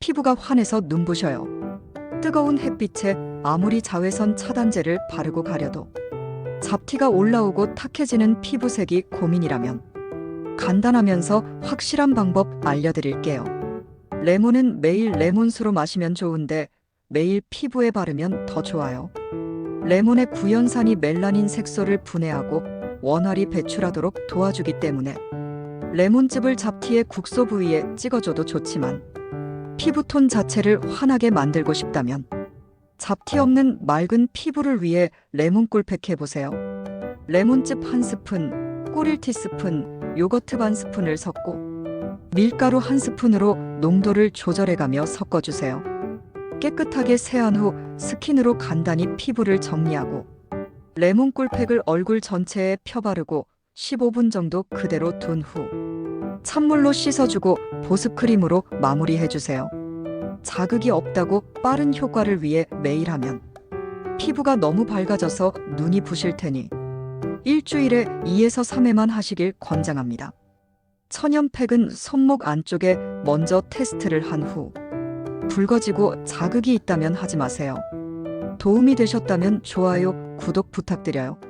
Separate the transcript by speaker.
Speaker 1: 피부가 환해서 눈부셔요. 뜨거운 햇빛에 아무리 자외선 차단제를 바르고 가려도 잡티가 올라오고 탁해지는 피부색이 고민이라면 간단하면서 확실한 방법 알려드릴게요. 레몬은 매일 레몬수로 마시면 좋은데 매일 피부에 바르면 더 좋아요. 레몬의 구연산이 멜라닌 색소를 분해하고 원활히 배출하도록 도와주기 때문에 레몬즙을 잡티의 국소 부위에 찍어줘도 좋지만 피부톤 자체를 환하게 만들고 싶다면 잡티 없는 맑은 피부를 위해 레몬 꿀 팩 해보세요. 레몬즙 한 스푼, 꿀 티스푼, 요거트 반 스푼을 섞고 밀가루 한 스푼으로 농도를 조절해가며 섞어주세요. 깨끗하게 세안 후 스킨으로 간단히 피부를 정리하고 레몬 꿀 팩을 얼굴 전체에 펴바르고 15분 정도 그대로 둔 후 찬물로 씻어주고 보습크림으로 마무리해주세요. 자극이 없다고 빠른 효과를 위해 매일 하면 피부가 너무 밝아져서 눈이 부실 테니 일주일에 2에서 3회만 하시길 권장합니다. 천연팩은 손목 안쪽에 먼저 테스트를 한 후 붉어지고 자극이 있다면 하지 마세요. 도움이 되셨다면 좋아요, 구독 부탁드려요.